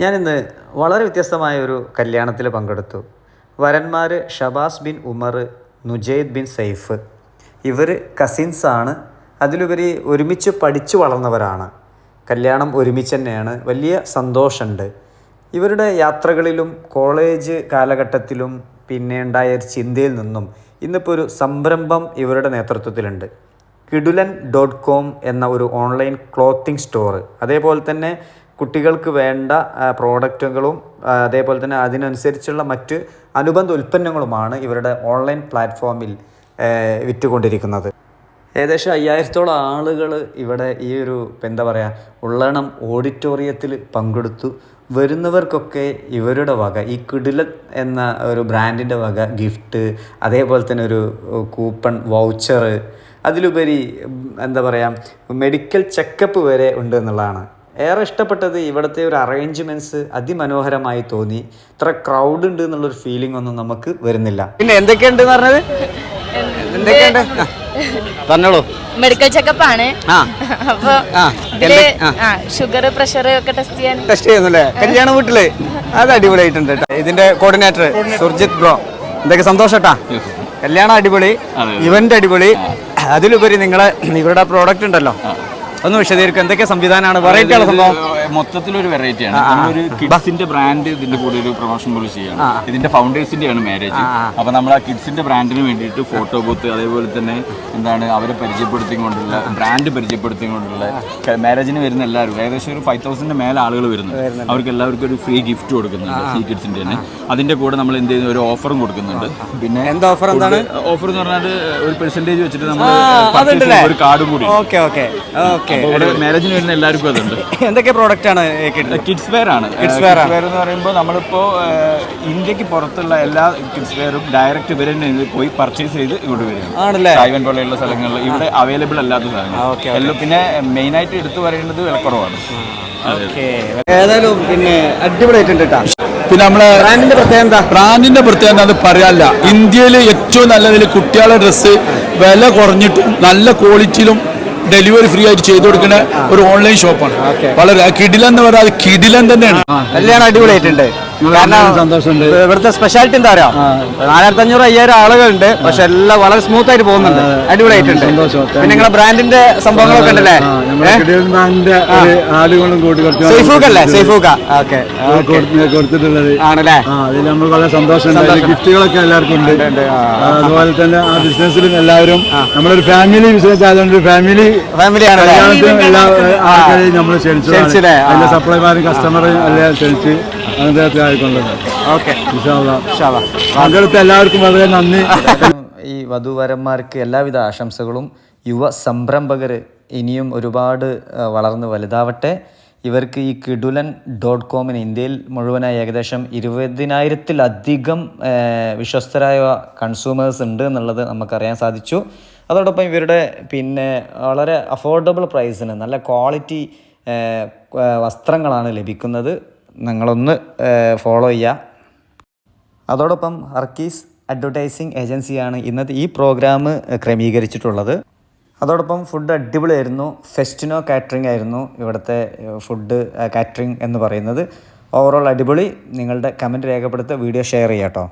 ഞാനിന്ന് വളരെ വ്യത്യസ്തമായ ഒരു കല്യാണത്തിൽ പങ്കെടുത്തു. വരന്മാർ ഷബാസ് ബിൻ ഉമർ നുജൈദ് ബിൻ സൈഫ്. ഇവർ കസിൻസാണ് അതിലുപരി ഒരുമിച്ച് പഠിച്ചു വളർന്നവരാണ്. കല്യാണം ഒരുമിച്ച് തന്നെയാണ്. വലിയ സന്തോഷമുണ്ട്. ഇവരുടെ യാത്രകളിലും കോളേജ് കാലഘട്ടത്തിലും പിന്നെ ഉണ്ടായ ഒരു ചിന്തയിൽ നിന്നും ഇന്നിപ്പോൾ ഒരു സംരംഭം ഇവരുടെ നേതൃത്വത്തിലുണ്ട്. കിഡുലൻ ഡോട്ട് കോം എന്ന ഒരു ഓൺലൈൻ ക്ലോത്തിങ് സ്റ്റോർ അതേപോലെ തന്നെ കുട്ടികൾക്ക് വേണ്ട പ്രോഡക്റ്റുകളും അതേപോലെ തന്നെ അതിനനുസരിച്ചുള്ള മറ്റ് അനുബന്ധ ഉൽപ്പന്നങ്ങളുമാണ് ഇവരുടെ ഓൺലൈൻ പ്ലാറ്റ്ഫോമിൽ വിറ്റുകൊണ്ടിരിക്കുന്നത്. ഏകദേശം അയ്യായിരത്തോളം ആളുകൾ ഇവിടെ ഈ ഒരു എന്താ പറയുക ഉള്ളണം ഓഡിറ്റോറിയത്തിൽ പങ്കെടുത്തു. വരുന്നവർക്കൊക്കെ ഇവരുടെ വക ഈ കിടില എന്ന ഒരു ബ്രാൻഡിന്റെ വക ഗിഫ്റ്റ് അതേപോലെ തന്നെ ഒരു കൂപ്പൺ വൗച്ചർ അതിലുപരി എന്താ പറയുക മെഡിക്കൽ ചെക്കപ്പ് വരെ ഉണ്ട് എന്നുള്ളതാണ്. ഏറെ ഇഷ്ടപ്പെട്ടത് ഇവിടുത്തെ ഒരു അറേഞ്ച്മെന്റ്സ് അതിമനോഹരമായി തോന്നി. ഇത്ര ക്രൗഡ് ഉണ്ട് എന്നുള്ളൊരു ഫീലിംഗ് ഒന്നും നമുക്ക് വരുന്നില്ല. പിന്നെ എന്തൊക്കെയുണ്ട് പറഞ്ഞത്? എന്തൊക്കെയുണ്ട്? പറഞ്ഞോളൂ. മെഡിക്കൽ ചെക്കപ്പ് ആണ്. അപ്പൊ ഷുഗർ പ്രഷർ ഒക്കെ ടെസ്റ്റ് ചെയ്യാൻ ടെസ്റ്റ് ചെയ്യുന്നല്ലേ? കല്യാണ വീട്ടിൽ. അത് അടിപൊളിയായിട്ടുണ്ട് ഇതിന്റെ കോർഡിനേറ്റർ സുർജിത് ബ്രോ എന്തൊക്കെ സന്തോഷട്ടാ കല്യാണം അടിപൊളി. ഇവന്റ് അടിപൊളി. അതിലുപരി നിങ്ങളെ ഇവരുടെ പ്രോഡക്റ്റ് ഉണ്ടല്ലോ. ഒന്ന് വിശദീകരിക്കും എന്തൊക്കെ സംവിധാനമാണ്? വെറൈറ്റി ഉള്ള സംഭവം? മൊത്തത്തിലൊരു വെറൈറ്റി ആണ്. നമ്മളൊരു കിഡ്സിന്റെ ബ്രാൻഡ് ഇതിന്റെ കൂടെ ഒരു പ്രൊമോഷൻ പോലെ ചെയ്യാണ് ഇതിന്റെ ഫൗണ്ടേഴ്സിന്റെ ആണ് മാരേജ് അപ്പൊ നമ്മൾ ആ കിഡ്സിന്റെ ബ്രാൻഡിന് വേണ്ടിയിട്ട് ഫോട്ടോ ബൂത്ത് അതേപോലെ തന്നെ എന്താണ് അവരെ പരിചയപ്പെടുത്തിക്കൊണ്ടുള്ള ബ്രാൻഡ് പരിചയപ്പെടുത്തിക്കൊണ്ടുള്ള മാരേജിന് വരുന്ന എല്ലാവരും. ഏകദേശം ഒരു ഫൈവ് തൗസൻഡിന്റെ മേലെ ആളുകൾ വരുന്നു അവർക്ക് എല്ലാവർക്കും ഒരു ഫ്രീ ഗിഫ്റ്റ് കൊടുക്കുന്നുണ്ട് സീ കിഡ്സിന്റെ തന്നെ. അതിന്റെ കൂടെ നമ്മൾ എന്ത് ചെയ്യുന്നു? ഒരു ഓഫറും കൊടുക്കുന്നുണ്ട്. പിന്നെ എന്താ ഓഫർ എന്താണ്? ഓഫർ എന്ന് പറഞ്ഞാൽ ഒരു പെർസെന്റേജ് വെച്ചിട്ട് നമ്മൾ ഒരു കാർഡും കൂടി ഓക്കെ ഓക്കെ. മാരേജിന് വരുന്ന എല്ലാവർക്കും അതുണ്ട്. എന്തൊക്കെ പ്രോഡക്റ്റ് ആണ് കിഡ്സ് വെയർ ആണ്. കിഡ്സ് വെയർ എന്ന് പറയുമ്പോൾ നമ്മളിപ്പോ ഇന്ത്യയ്ക്ക് പുറത്തുള്ള എല്ലാ കിഡ്സ് വെയറും ഡയറക്റ്റ് ഇവർ തന്നെ പോയി പർച്ചേസ് ചെയ്ത് ഇവിടെ വരും. ആണല്ലേ? തായ്വാൻ പോലെയുള്ള സ്ഥലങ്ങളിൽ ഇവിടെ അവൈലബിൾ അല്ലാത്ത എല്ലാം പിന്നെ മെയിൻ ആയിട്ട് എടുത്തു പറയേണ്ടത് വിലക്കുറവാണ്. ഏതായാലും പിന്നെ അടിപൊളിയായിട്ടുണ്ട് കേട്ടോ. പിന്നെ നമ്മളെ ബ്രാൻഡിന്റെ പ്രത്യേകത ബ്രാൻഡിന്റെ പ്രത്യേകത അത് പറയാനില്ല. ഇന്ത്യയിൽ ഏറ്റവും നല്ലതിൽ കുട്ടികളുടെ ഡ്രസ്സ് വില കുറഞ്ഞിട്ടും നല്ല ക്വാളിറ്റിയിലും ഡെലിവറി ഫ്രീ ആയിട്ട് ചെയ്തു കൊടുക്കുന്ന ഒരു ഓൺലൈൻ ഷോപ്പാണ് വളരെ കിടിലൻ എന്ന് പറയാം അത് കിടിലൻ തന്നെയാണ്. കല്യാണം അടിപൊളിയായിട്ടുണ്ട്. കാരണം ഇവിടുത്തെ സ്പെഷ്യാലിറ്റി എന്താ പറയാ നാലായിരത്തി അഞ്ഞൂറ് അയ്യായിരം ആളുകളുണ്ട്. പക്ഷെ എല്ലാം വളരെ സ്മൂത്ത് ആയിട്ട് പോകുന്നുണ്ട്. അടിപൊളിയായിട്ടുണ്ട്. സന്തോഷം. പിന്നെ നിങ്ങളെ ബ്രാൻഡിന്റെ സംഭവങ്ങളൊക്കെ ഉണ്ടല്ലേ? സേഫൂക്ക് അല്ലേ? സേഫൂക്ക. ഓക്കെ. കൊടുത്തിട്ടുള്ളത്. ആണല്ലേ? അതിൽ നമ്മൾ വളരെ സന്തോഷമുണ്ട്. ഗിഫ്റ്റുകളൊക്കെ എല്ലാവർക്കും ഉണ്ട്. അതുപോലെ തന്നെ ആ ബിസിനസ്സിലും എല്ലാവരും നമ്മളൊരു ഫാമിലി ബിസിനസ് ആയതുകൊണ്ട് ഫാമിലി ഫാമിലി ആണല്ലേ? കല്യാണത്തിന് ആൾക്കാരെയും നമ്മൾ ക്ഷണിച്ചു സപ്ലൈമാരും കസ്റ്റമറും എല്ലാം ക്ഷണിച്ച്. അങ്ങനത്തെ ആയിക്കൊണ്ടത് ഓക്കെ പങ്കെടുത്ത എല്ലാവർക്കും വളരെ നന്ദി. ഈ വധുവരന്മാർക്ക് എല്ലാവിധ ആശംസകളും. യുവ സംരംഭകർ ഇനിയും ഒരുപാട് വളർന്ന് വലുതാവട്ടെ. ഇവർക്ക് ഈ കിടുലൻ ഡോട്ട് കോമിന് ഇന്ത്യയിൽ മുഴുവനായി ഏകദേശം ഇരുപതിനായിരത്തിലധികം വിശ്വസ്തരായ കൺസ്യൂമേഴ്സ് ഉണ്ട് എന്നുള്ളത് നമുക്കറിയാൻ സാധിച്ചു. അതോടൊപ്പം ഇവരുടെ പിന്നെ വളരെ അഫോർഡബിൾ പ്രൈസിന് നല്ല ക്വാളിറ്റി വസ്ത്രങ്ങളാണ് ലഭിക്കുന്നത്. നിങ്ങളൊന്ന് ഫോളോ ചെയ്യുക അതോടൊപ്പം ഹർക്കീസ് അഡ്വർടൈസിങ് ഏജൻസിയാണ് ഇന്നത്തെ ഈ പ്രോഗ്രാം ക്രമീകരിച്ചിട്ടുള്ളത്. അതോടൊപ്പം ഫുഡ് അടിപൊളിയായിരുന്നു. ഫെസ്റ്റിനോ കാറ്ററിംഗ് ആയിരുന്നു ഇവിടുത്തെ ഫുഡ് കാറ്ററിംഗ് എന്ന് പറയുന്നത്. ഓവറോൾ അടിപൊളി. നിങ്ങളുടെ കമന്റ് രേഖപ്പെടുത്തുക വീഡിയോ ഷെയർ ചെയ്യാം കേട്ടോ